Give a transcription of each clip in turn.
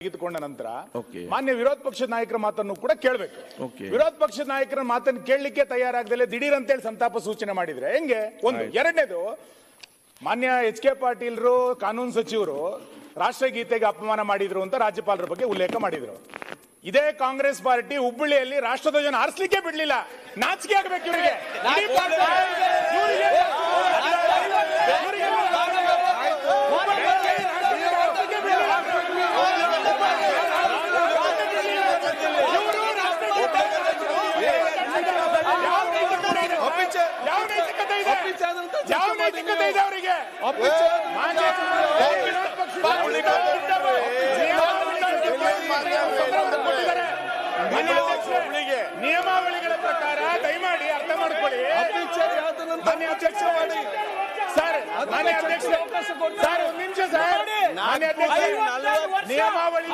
ತೆಗೆದುಕೊಂಡ ನಂತರ. ಮಾನ್ಯ ವಿರೋಧ ಪಕ್ಷದ ನಾಯಕರ ಮಾತನ್ನು ಕೂಡ ಕೇಳಬೇಕು. ವಿರೋಧ ಪಕ್ಷದ ನಾಯಕರ ಮಾತನ್ನು ಕೇಳಲಿಕ್ಕೆ ತಯಾರಾಗದಲ್ಲೇ ದಿಢೀರ್ ಅಂತೇಳಿ ಸಂತಾಪ ಸೂಚನೆ ಮಾಡಿದ್ರೆ ಹೆಂಗೆ? ಒಂದು ಎರಡನೇದು ಮಾನ್ಯ ಎಚ್ ಕೆ ಪಾಟೀಲ್ರು ಕಾನೂನು ಸಚಿವರು ರಾಷ್ಟ್ರಗೀತೆಗೆ ಅಪಮಾನ ಮಾಡಿದ್ರು ಅಂತ ರಾಜ್ಯಪಾಲರ ಬಗ್ಗೆ ಉಲ್ಲೇಖ ಮಾಡಿದ್ರು. ಇದೇ ಕಾಂಗ್ರೆಸ್ ಪಾರ್ಟಿ ಹುಬ್ಬಳ್ಳಿಯಲ್ಲಿ ರಾಷ್ಟ್ರಧ್ವಜನ ಆರಿಸಲಿಕ್ಕೆ ಬಿಡ್ಲಿಲ್ಲ. ನಾಚಿಕೆ ಆಗ್ಬೇಕು ಇವ್ರಿಗೆ- ಇವ್ರಿಗೆ- ಯಾವ ನೈತಿಕತೆ ಇದೆ ಯಾವ ನೈತಿಕತೆ ಇದೆ ಅವರಿಗೆ ಮಾನ್ಯ ವಿರೋಧ ಪಕ್ಷದ ಕೊಟ್ಟಿದ್ದಾರೆ. ಮಾನ್ಯ ಅಧ್ಯಕ್ಷರೇ, ನಿಯಮಾವಳಿಗಳ ಪ್ರಕಾರ ದಯಮಾಡಿ ಅರ್ಥ ಮಾಡ್ಕೊಳ್ಳಿ ಮಾನ್ಯ ಅಧ್ಯಕ್ಷ ಮಾಡಿ ಸರ್ ಮಾನ್ಯ ಅಧ್ಯಕ್ಷ ಸರ್ ಒಂದ್ ನಿಮಿಷ ಸರ್ ಮಾನ್ಯ ಅಧ್ಯಕ್ಷ ನಿಯಮಾವಳಿ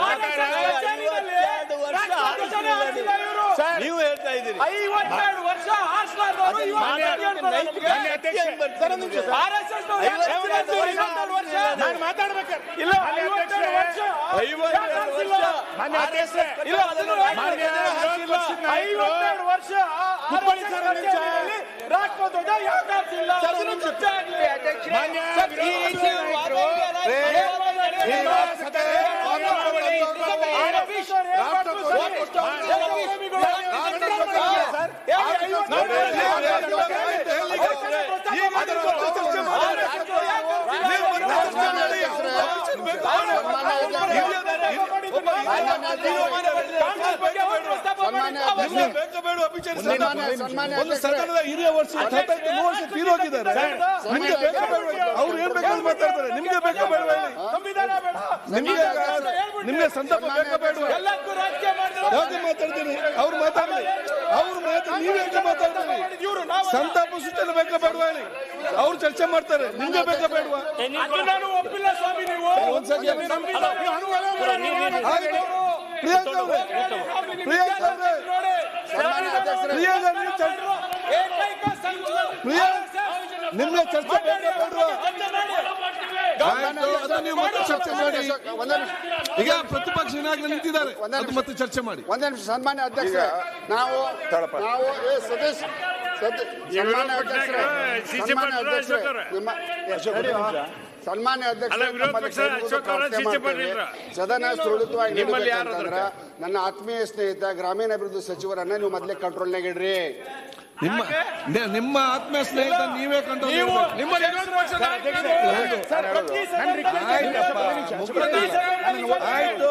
ಪ್ರಕಾರ ನೀವು ಹೇಳ್ತಾ ಇದ್ದೀರಿ. ಐವತ್ತೆರಡು ವರ್ಷ ಸರ್. ನಾನು ಮಾತಾಡ್ಬೇಕಾರೆ ಇಲ್ಲ ಐವತ್ತೆರಡು ವರ್ಷ. ಮಾನ್ಯ ಅಧ್ಯಕ್ಷರೇ ಇಲ್ಲ, ಐವತ್ತೆರಡು ವರ್ಷ ಹುಬ್ಬಳ್ಳಿ ಸರ್? ಅದನ್ನು ಚರ್ಚೆ ಆಗ್ಲಿ. ಮಾನ್ಯ ಸರ್, ಈ ವಿರೋಧ ರೀತಿ ಪಕ್ಷದ ನಾಯಕರು ವಾದವಿದೆ. ನಿಮ್ಮ ಸದನ ನಿಯಮಾವಳಿ ಆರೋಪೀಶ್ವರ ಏರ್ಪಾಟು ಸರಿ. ಜಗದ್ಗುರುಗಳು ಸರ್ ಹೇಳಿ, ಐವತ್ತೆರಡು ವರ್ಷ ಕಾಂಗ್ರೆಸ್ ಬಗ್ಗೆ ಅವರು ಪ್ರಸ್ತಾಪ ಮಾಡಿದ್ರು. ಒಂದು ಸದನದ ಹಿರಿಯ ವರ್ಷ ನೂರು ವರ್ಷ ತೀರೋಗಿದ್ದಾರೆ ನಿಮ್ಗೆ ಬೇಕು ಬೇಡವಾ? ಅವ್ರು ಏನ್ ಬೇಕಾದ್ರೆ ಮಾತಾಡ್ತಾರೆ ನಿಮ್ಗೆ ಬೇಕಾ ಬೇಡ. ನಿಮ್ಗೆ ನಿಮ್ಗೆ ಸಂತಾಪ ಬೇಕಾ. ಯಾಕೆ ಮಾತಾಡ್ತೀನಿ ಅವ್ರು ಮಾತಾಡ್ಲಿ ಅವ್ರು ಮಾತಾಡಿ ನೀವ್ ಯಾಕೆ ಮಾತಾಡ್ತೀರಿ ಸಂತಾಪ ಸೂಚನೆ ಬೇಕಾ ಬೇಡವಾ ಅವ್ರು ಚರ್ಚೆ ಮಾಡ್ತಾರೆ ನಿಮ್ಗೆ ಬೇಕಾ ಬೇಡವಾ? ನಾನು ಒಪ್ಪಿಲ್ಲ ಸ್ವಾಮಿ ನೀವು. ಒಂದ್ಸತಿ. ಪ್ರಿಯಾಂಕ ಅವ್ರೆ. ಪ್ರಿಯಾಂಕ ಅವ್ರೆ. ಪ್ರಿಯಾಂಕ ನೀವು ಚರ್ಚೆ ಏಕೈಕ ನಿಮ್ಗೆ ಚರ್ಚೆ ಬೇಕಾ ಬೇಡವಾ? ಚರ್ಚೆ ಮಾಡಿ. ಈಗ ಪ್ರತಿಪಕ್ಷ ನಾಯಕರು ನಿಂತಿದ್ದಾರೆ ಅದು ಮತ್ತೆ ಚರ್ಚೆ ಮಾಡಿ. ಒಂದೇ ನಿಮಿಷ ಸನ್ಮಾನ್ಯ ಅಧ್ಯಕ್ಷ ನಾವು ನಾವು ಏ ಸತೀಶ್ ಸನ್ಮಾನ್ಯ ಅಧ್ಯಕ್ಷರೇ ಸನ್ಮಾನ್ಯ ಅಧ್ಯಕ್ಷರೇ ನಿಮ್ಮ ಸನ್ಮಾನ್ಯ ಅಧ್ಯಕ್ಷ. ಸದನ ಸುರಳಿತವಾಗಿ ನನ್ನ ಆತ್ಮೀಯ ಸ್ನೇಹಿತ ಗ್ರಾಮೀಣಾಭಿವೃದ್ಧಿ ಸಚಿವರನ್ನ ನೀವು ಮೊದಲೇ ಕಂಟ್ರೋಲ್ನಾಗ ಇಡ್ರಿ. ನಿಮ್ಮ ನಿಮ್ಮ ಆತ್ಮೀಯ ಸ್ನೇಹಿತ ನೀವೇ ಕಂಡು ನಿಮ್ಮ ಆಯ್ತು.